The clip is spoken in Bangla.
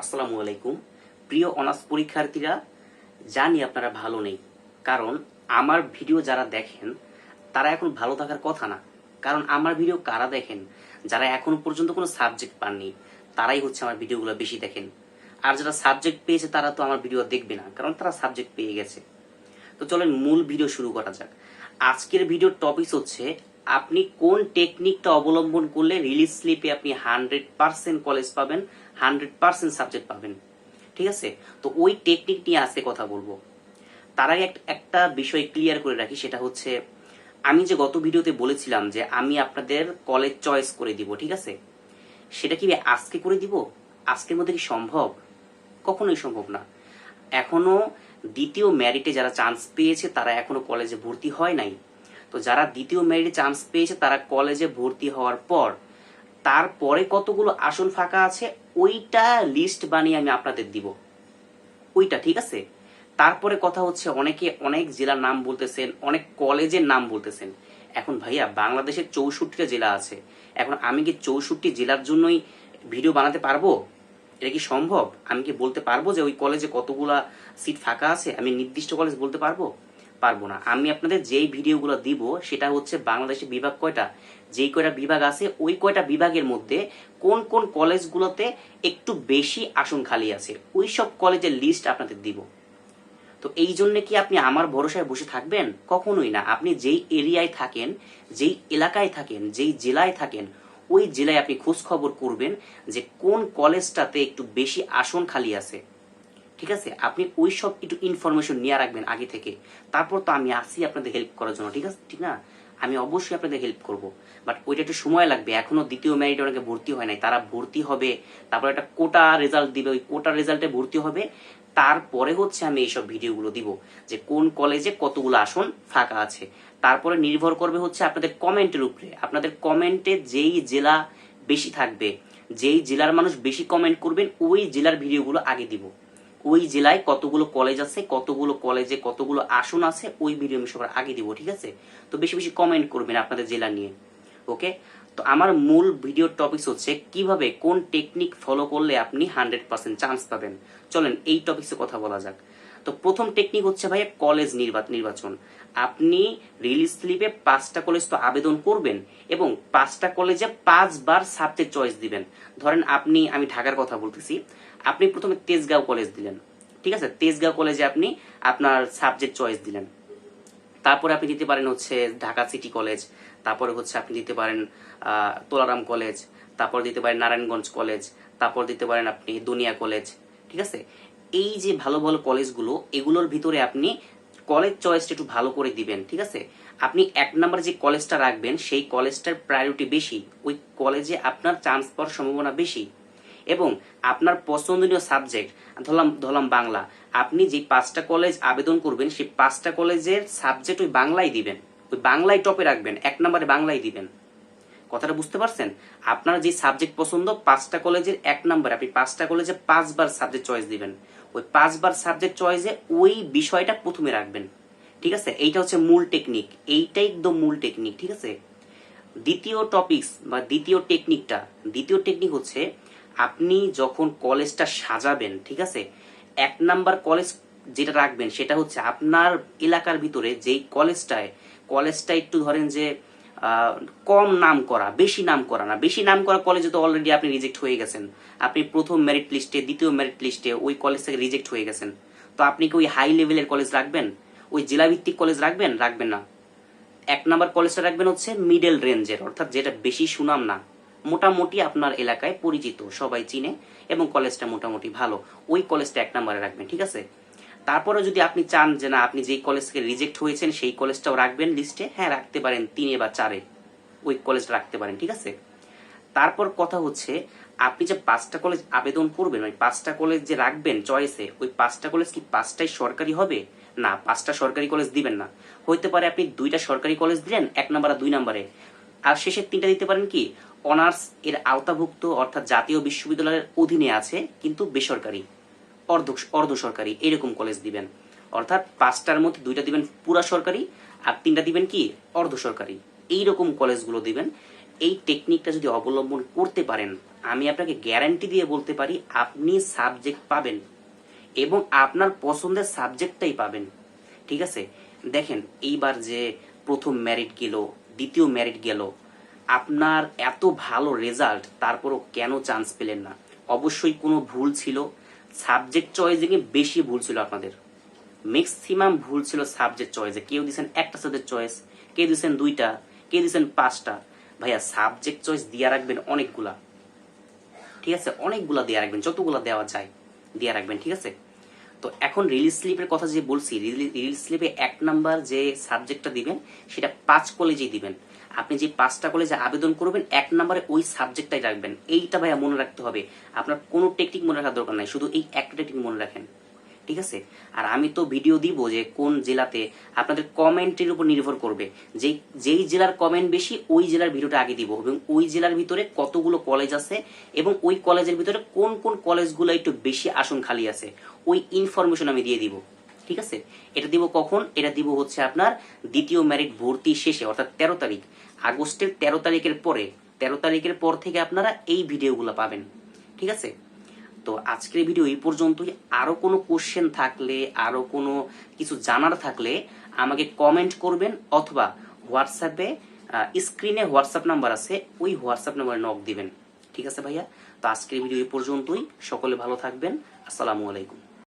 আসসালামু আলাইকুম। প্রিয় অনার্স পরীক্ষার্থীরা, জানি আপনারা ভালো নেই, কারণ আমার ভিডিও যারা দেখেন, তারা এখন ভালো থাকার কথা না। কারণ আমার ভিডিও কারা দেখেন, যারা এখনও পর্যন্ত কোনো সাবজেক্ট পাননি, তারাই হচ্ছে আমার ভিডিওগুলো বেশি দেখেন। আর যারা সাবজেক্ট পেয়েছে, তারা তো আমার ভিডিও দেখবে না, কারণ তারা সাবজেক্ট পেয়ে গেছে। তো চলেন মূল ভিডিও শুরু করা যাক। আজকের ভিডিওর টপিক হচ্ছে, আপনি কোন টেকনিকটা অবলম্বন করলে রিলিজ স্লিপে আপনি হান্ড্রেড পার্সেন্ট কলেজ পাবেন হান্ড্রেড পার্সেন্ট সাবজেক্ট পাবেন। ঠিক আছে? তো ওই টেকনিক নিয়ে আজকে কথা বলব। তার আগে এক- একটা বিষয় ক্লিয়ার করে রাখি, সেটা হচ্ছে, আমি যে গত ভিডিওতে বলেছিলাম যে আমি আপনাদের কলেজ চয়েস করে দিব, ঠিক আছে? সেটা কি আজকে করে দিব? আজকের মধ্যে কি সম্ভব? কখনোই সম্ভব না। এখনও দ্বিতীয় ম্যারিটে যারা চান্স পেয়েছে, তারা এখনও কলেজে ভর্তি হয় নাই। তো যারা দ্বিতীয় ম্যারিটে চান্স পেয়েছে, তারা কলেজে ভর্তি হওয়ার পর তারপরে কতগুলো আসন ফাঁকা আছে, ওইটা লিস্ট বানিয়ে আমি আপনাদের দিব। ওইটা, ঠিক আছে? তারপরে কথা হচ্ছে, অনেকে অনেক জেলার নাম বলতেছেন, অনেক কলেজের নাম বলতেছেন। এখন ভাইয়া, বাংলাদেশের চৌষট্টিটা জেলা আছে। এখন আমি কি চৌষট্টি জেলার জন্যই ভিডিও বানাতে পারব? এটা কি সম্ভব? আমি কি বলতে পারব যে ওই কলেজে কতগুলা সিট ফাঁকা আছে? আমি নির্দিষ্ট কলেজ বলতে পারব? পারব না। আমি আপনাদের যেই ভিডিওগুলো দিব, সেটা হচ্ছে বাংলাদেশের বিভাগ কয়টা, যেই কয়টা বিভাগ আছে, ওই কয়টা বিভাগের মধ্যে কোন কোন কলেজগুলোতে একটু বেশি আসন খালি আছে, ওই সব কলেজের লিস্ট আপনাদের দিব। তো এই জন্য কি আপনি আমার ভরসায় বসে থাকবেন? কখনোই না। আপনি যেই এরিয়ায় থাকেন, যেই এলাকায় থাকেন, যেই জেলায় থাকেন, ওই জেলায় আপনি খোঁজ খবর করবেন যে কোন কলেজটাতে একটু বেশি আসন খালি আছে। ঠিক আছে? আপনি ওই সব একটু ইনফরমেশন নিয়ে রাখবেন আগে থেকে। তারপর তো আমি আসি আপনাদের হেল্প করার জন্য, ঠিক আছে? ঠিক না? আমি অবশ্যই আপনাদের হেল্প করব। বাট ওইটা একটু সময় লাগবে। এখনও দ্বিতীয় ম্যারিটে অনেকে ভর্তি হয় নাই। তারা ভর্তি হবে, তারপর একটা কোটা রেজাল্ট দিবে। ওই কোটা রেজাল্টে ভর্তি হবে। তারপরে হচ্ছে আমি এইসব ভিডিওগুলো দিব যে কোন কলেজে কতগুলো আসন ফাঁকা আছে। তারপরে নির্ভর করবে হচ্ছে আপনাদের কমেন্টের উপরে। আপনাদের কমেন্টে যেই জেলা বেশি থাকবে, যেই জেলার মানুষ বেশি কমেন্ট করবেন, ওই জেলার ভিডিওগুলো আগে দিব। ওই জেলায় কতগুলো কলেজ আছে, কতগুলো কলেজে কতগুলো আসন আছে, ওই ভিডিও আমি সবার আগে দিব, ঠিক আছে? তো বেশি বেশি কমেন্ট করবেন আপনাদের জেলা নিয়ে ওকে তো আমার মূল ভিডিও টপিকস হচ্ছে কীভাবে, কোন টেকনিক ফলো করলে আপনি হান্ড্রেড পার্সেন্ট চান্স পাবেন। চলেন এই টপিক্সে কথা বলা যাক। তো প্রথম টেকনিক হচ্ছে ভাই কলেজ নির্বা- নির্বাচন। আপনি রিলিজ স্লিপে পাঁচটা কলেজ তো আবেদন করবেন এবং পাঁচটা কলেজে পাঁচবার সাবজেক্ট চয়েস দিবেন। ধরেন আপনি, আমি ঢাকার কথা বলতেছি আপনি প্রথমে তেজগাঁও কলেজ দিলেন। ঠিক আছে? তেজগাঁও কলেজে আপনি আপনার সাবজেক্ট চয়েস দিলেন। তারপরে আপনি দিতে পারেন হচ্ছে ঢাকা সিটি কলেজ তারপরে হচ্ছে আপনি দিতে পারেন তোলারাম কলেজ তারপর দিতে পারেন নারায়ণগঞ্জ কলেজ তারপর দিতে পারেন আপনি দুনিয়া কলেজ ঠিক আছে? এই যে ভালো ভালো কলেজগুলো এগুলোর ভিতরে আপনি কলেজ চয়েসটা একটু ভালো করে দিবেন, ঠিক আছে? আপনি এক নাম্বার যে কলেজটা রাখবেন, সেই কলেজটার প্রায়োরিটি বেশি। ওই কলেজে আপনার চান্স পাওয়ার সম্ভাবনা বেশি। এবং আপনার পছন্দনীয় সাবজেক্ট, ধরলাম ধরলাম বাংলা, আপনি যে পাঁচটা কলেজ আবেদন করবেন, সেই পাঁচটা কলেজের সাবজেক্ট ওই বাংলায় দিবেন, ওই বাংলায় টপে রাখবেন, এক নম্বরে বাংলায় দিবেন। কথাটা বুঝতে পারছেন? আপনার যে সাবজেক্ট পছন্দ, পাঁচটা কলেজের এক নম্বরে আপনি পাঁচটা কলেজে পাঁচবার সাবজেক্ট চয়েস দিবেন। ওই পাঁচবার সাবজেক্ট চয়েসে ওই বিষয়টা প্রথমে রাখবেন। ঠিক আছে? এইটা হচ্ছে মূল টেকনিক এইটাই একদম মূল টেকনিক ঠিক আছে? দ্বিতীয় টপিকস বা দ্বিতীয় টেকনিকটা দ্বিতীয় টেকনিক হচ্ছে আপনি যখন কলেজটা সাজাবেন, ঠিক আছে? এক নাম্বার কলেজ যেটা রাখবেন সেটা হচ্ছে আপনার এলাকার ভিতরে যেই কলেজটায়, কলেজটা একটু ধরেন যে কম নাম করা বেশি নাম করা না। বেশি নাম করা কলেজে তো অলরেডি আপনি রিজেক্ট হয়ে গেছেন। আপনি প্রথম মেরিট লিস্টে দ্বিতীয় মেরিট লিস্টে ওই কলেজ থেকে রিজেক্ট হয়ে গেছেন। তো আপনি কি ওই হাই লেভেলের কলেজ রাখবেন? ওই জেলাভিত্তিক কলেজ রাখবেন? রাখবেন না। এক নাম্বার কলেজটা রাখবেন হচ্ছে মিডল রেঞ্জের অর্থাৎ যেটা বেশি সুনাম না। মোটামুটি আপনার এলাকায় পরিচিত, সবাই চিনে এবং কলেজটা মোটামুটি ভালো। ওই কলেজটা এক নম্বরে রাখবেন, ঠিক আছে? তারপরে যদি আপনি চান যে না, আপনি যেই থেকে রিজেক্ট হয়েছেন, সেই কলেজটাও রাখবেন লিস্টে হ্যাঁ রাখতে পারেন তিনে বা চারে। ওই কলেজটা রাখতে পারেন, ঠিক আছে? তারপর কথা হচ্ছে, আপনি যে পাঁচটা কলেজ আবেদন করবেন, ওই পাঁচটা কলেজ যে রাখবেন চয়েসে ওই পাঁচটা কলেজ কি পাঁচটাই সরকারি হবে? না, পাঁচটা সরকারি কলেজ দিবেন না। হইতে পারে আপনি দুইটা সরকারি কলেজ দিলেন, এক নাম্বার আর দুই নাম্বারে। আর শেষের তিনটা দিতে পারেন কি? অনার্স এর আওতাভুক্ত অর্থাৎ জাতীয় বিশ্ববিদ্যালয়ের অধীনে আছে, কিন্তু বেসরকারি, অর্ধ অর্ধ সরকারি, এরকম কলেজ দিবেন। অর্থাৎ পাঁচটার মধ্যে দুইটা দিবেন পুরা সরকারি আর তিনটা দিবেন কি? অর্ধ সরকারি। এইরকম কলেজগুলো দিবেন। এই টেকনিকটা যদি অবলম্বন করতে পারেন, আমি আপনাকে গ্যারান্টি দিয়ে বলতে পারি, আপনি সাবজেক্ট পাবেন এবং আপনার পছন্দের সাবজেক্টটাই পাবেন। ঠিক আছে? দেখেন, এইবার যে প্রথম ম্যারিট গেল দ্বিতীয় ম্যারিট গেল। আপনার এত ভালো রেজাল্ট তারপরও কেন চান্স পেলেন না? অবশ্যই কোনো ভুল ছিল। সাবজেক্ট চয়েসিংয়ে বেশি ভুল ছিল আপনাদের। ম্যাক্সিমাম ভুল ছিল সাবজেক্ট চয়েসে কেউ দিয়েছেন একটা সাবজেক্ট চয়েস কেউ দিয়েছেন দুইটা, কেউ দিয়েছেন পাঁচটা। ভাইয়া সাবজেক্ট চয়েস দিয়ে রাখবেন অনেকগুলা। ঠিক আছে? অনেকগুলা দেওয়া রাখবেন, যতগুলা দেওয়া যায়, দিয়ে রাখবেন, ঠিক আছে? তো এখন রিলিজ স্লিপের কথা যে বলছি রিলিজ স্লিপে এক নাম্বার যে সাবজেক্টটা দিবেন, সেটা পাঁচ কলেজেই দিবেন। আপনি যে পাঁচটা কলেজে আবেদন করবেন, এক নম্বরে ওই সাবজেক্টটাই রাখবেন। এইটা ভাইয়া মনে রাখতে হবে। আপনার কোনো টেকনিক মনে রাখার দরকার নাই, শুধু এই একটা টেকনিক মনে রাখেন। ঠিক আছে? আর আমি তো ভিডিও দিব যে কোন জেলাতে আপনাদের কমেন্টের উপর নির্ভর করবে। যেই যেই জেলার কমেন্ট বেশি, ওই জেলার ভিডিওটা আগে দিব। এবং ওই জেলার ভিতরে কতগুলো কলেজ আছে এবং ওই কলেজের ভিতরে কোন কোন কলেজগুলো একটু বেশি আসন খালি আছে, ওই ইনফরমেশন আমি দিয়ে দিব। ঠিক আছে? এটা দিব কখন? এটা দিব হচ্ছে আপনার দ্বিতীয় ম্যারিট ভর্তি শেষে, অর্থাৎ তেরো তারিখ। আগস্টের তেরো তারিখের পরে, তেরো তারিখের পর থেকে আপনারা এই ভিডিওগুলো পাবেন। ঠিক আছে? তো আজকের ভিডিও এই পর্যন্তই। আরও কোনো কোশ্চেন থাকলে, আরও কোনো কিছু জানার থাকলে আমাকে কমেন্ট করবেন অথবা হোয়াটসঅ্যাপে স্ক্রিনে হোয়াটসঅ্যাপ নাম্বার আছে, ওই হোয়াটসঅ্যাপ নাম্বারে নক দিবেন। ঠিক আছে ভাইয়া? তো আজকের ভিডিও এই পর্যন্তই। সকলে ভালো থাকবেন। আসসালামু আলাইকুম।